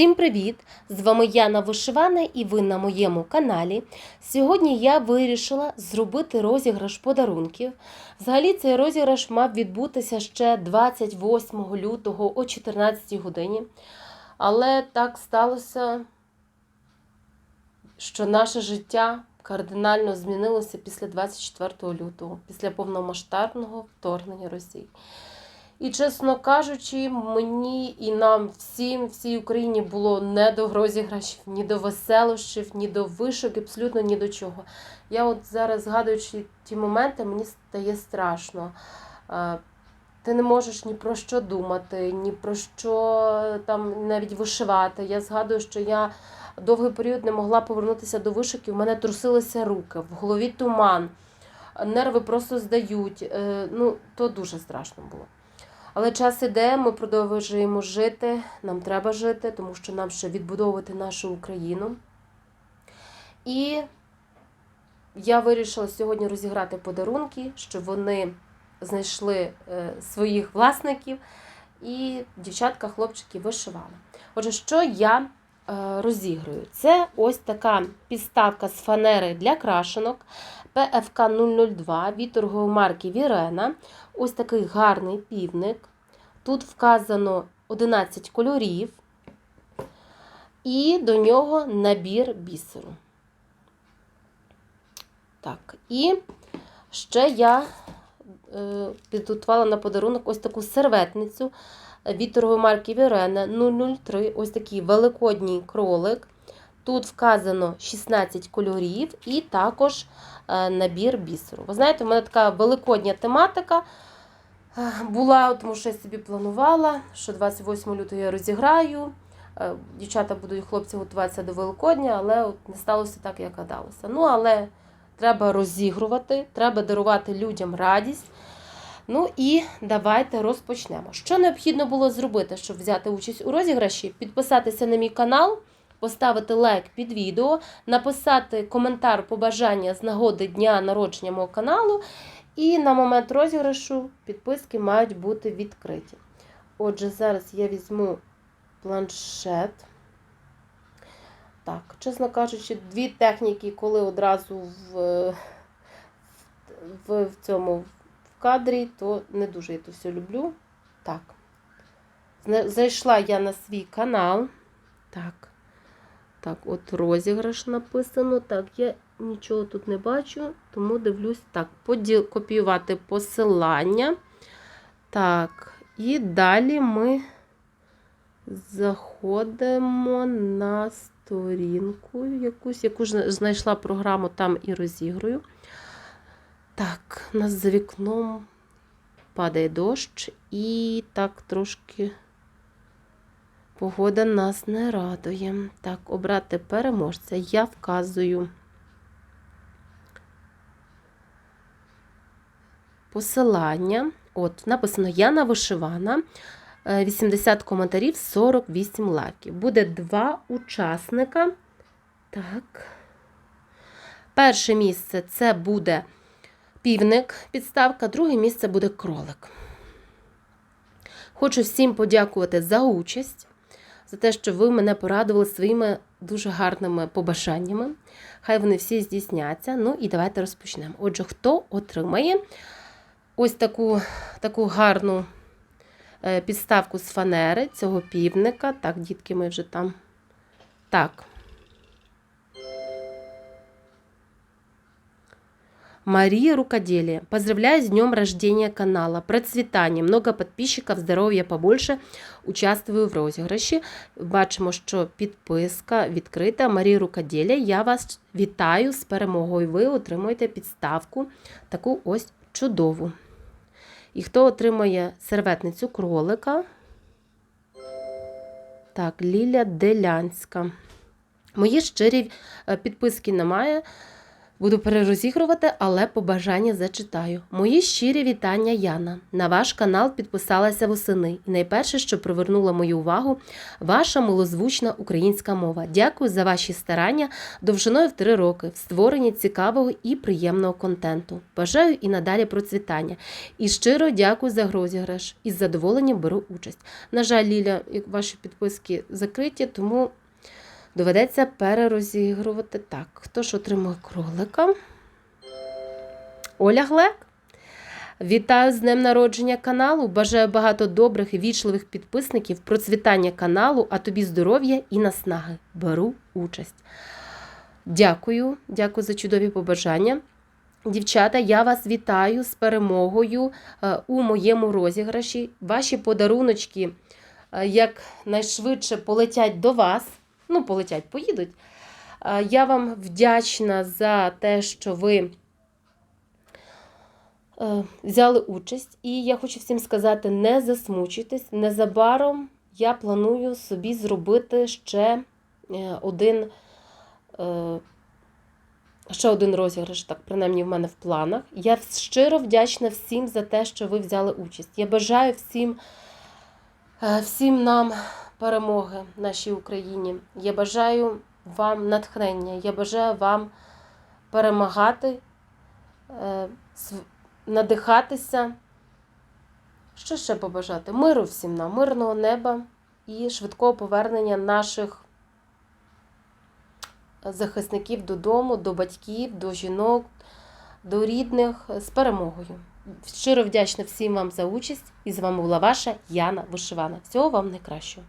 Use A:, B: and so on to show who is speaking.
A: Всім привіт! З вами Яна Вишивана і ви на моєму каналі. Сьогодні я вирішила зробити розіграш подарунків. Взагалі цей розіграш мав відбутися ще 28 лютого о 14 годині. Але так сталося, що наше життя кардинально змінилося після 24 лютого, після повномасштабного вторгнення Росії. І, чесно кажучи, мені і нам всім, всій Україні було не до розіграшів, ні до веселощів, ні до вишок, абсолютно ні до чого. Я от зараз, згадуючи ті моменти, мені стає страшно. Е, Ти не можеш ні про що думати, ні про що там навіть вишивати. Я згадую, що я довгий період не могла повернутися до вишиків, у мене трусилися руки, в голові туман, нерви просто здають. Е, Ну, то дуже страшно було. Але час іде, ми продовжуємо жити. Нам треба жити, тому що нам ще відбудовувати нашу Україну. І я вирішила сьогодні розіграти подарунки, щоб вони знайшли е, своїх власників. І дівчатка, хлопчики вишивали. Отже, що я е, розіграю? Це ось така підставка з фанери для крашенок ПФК 002 від торгової марки Вірена. Ось такий гарний півник. Тут вказано 11 кольорів, і до нього набір бісеру. Так, і ще я е, підготувала на подарунок ось таку серветницю від марки Вірена 003. Ось такий великодній кролик. Тут вказано 16 кольорів і також е, набір бісеру. Ви знаєте, у мене така великодня тематика е, була, тому що я собі планувала, що 28 лютого я розіграю. Е, Дівчата будуть хлопці готуватися до Великодня, але от не сталося так, як гадалося. Ну, але треба розігрувати, треба дарувати людям радість. Ну і давайте розпочнемо. Що необхідно було зробити, щоб взяти участь у розіграші? Підписатися на мій канал поставити лайк під відео, написати коментар побажання з нагоди дня народження мого каналу. І на момент розіграшу підписки мають бути відкриті. Отже, зараз я візьму планшет. Так, чесно кажучи, дві техніки, коли одразу в, в, в цьому кадрі, то не дуже я то все люблю. Так. Зайшла я на свій канал. Так. Так, от розіграш написано. Так, я нічого тут не бачу, тому дивлюсь так, поділ, копіювати посилання. Так, і далі ми заходимо на сторінку якусь, яку ж знайшла програму, там і розіграю. Так, у нас за вікном падає дощ, і так трошки. Погода нас не радує. Так, обрати переможця. Я вказую посилання. От, написано Яна Вишивана. 80 коментарів, 48 лайків. Буде два учасника. Так. Перше місце це буде півник, підставка, друге місце буде кролик. Хочу всім подякувати за участь за те, що ви мене порадували своїми дуже гарними побажаннями. Хай вони всі здійсняться. Ну і давайте розпочнемо. Отже, хто отримає ось таку, таку гарну е, підставку з фанери цього півника. Так, дітки, ми вже там. Так. Мария Рукоделие. Поздравляю с днем рождения канала. Процветание, много подписчиков, здоров'я побольше. Участвую в розіграші. Бачимо, що підписка відкрита. Марія Рукоделія. Я вас вітаю з перемогою. Ви отримуєте підставку таку ось чудову. І хто отримує серветницю кролика? Так, Ліля Делянська. Мої щирі підписки немає. Буду перерозігрувати, але побажання зачитаю. Мої щирі вітання, Яна. На ваш канал підписалася восени, і найперше, що привернуло мою увагу, ваша милозвучна українська мова. Дякую за ваші старання довжиною в три роки в створенні цікавого і приємного контенту. Бажаю і надалі процвітання. І щиро дякую за розіграш. Із задоволенням беру участь. На жаль, Ліля, ваші підписки закриті, тому доведеться перерозігрувати. Так, хто ж отримує кролика? Оля Глек. Вітаю з днем народження каналу. Бажаю багато добрих і вічливих підписників, процвітання каналу, а тобі здоров'я і наснаги. Беру участь. Дякую, дякую за чудові побажання. Дівчата, я вас вітаю з перемогою е, у моєму розіграші. Ваші подаруночки е, якнайшвидше полетять до вас. Ну, полетять, поїдуть. Е, Я вам вдячна за те, що ви е, взяли участь. І я хочу всім сказати: не засмучуйтесь. Незабаром я планую собі зробити ще е, один. Ще один розіграш, так принаймні в мене в планах. Я щиро вдячна всім за те, що ви взяли участь. Я бажаю всім, всім нам перемоги нашій Україні. Я бажаю вам натхнення. Я бажаю вам перемагати, е, надихатися. Що ще побажати? Миру всім нам, мирного неба і швидкого повернення наших захисників додому, до батьків, до жінок, до рідних з перемогою. Щиро вдячна всім вам за участь. І з вами була ваша Яна Вишивана. Всього вам найкращого.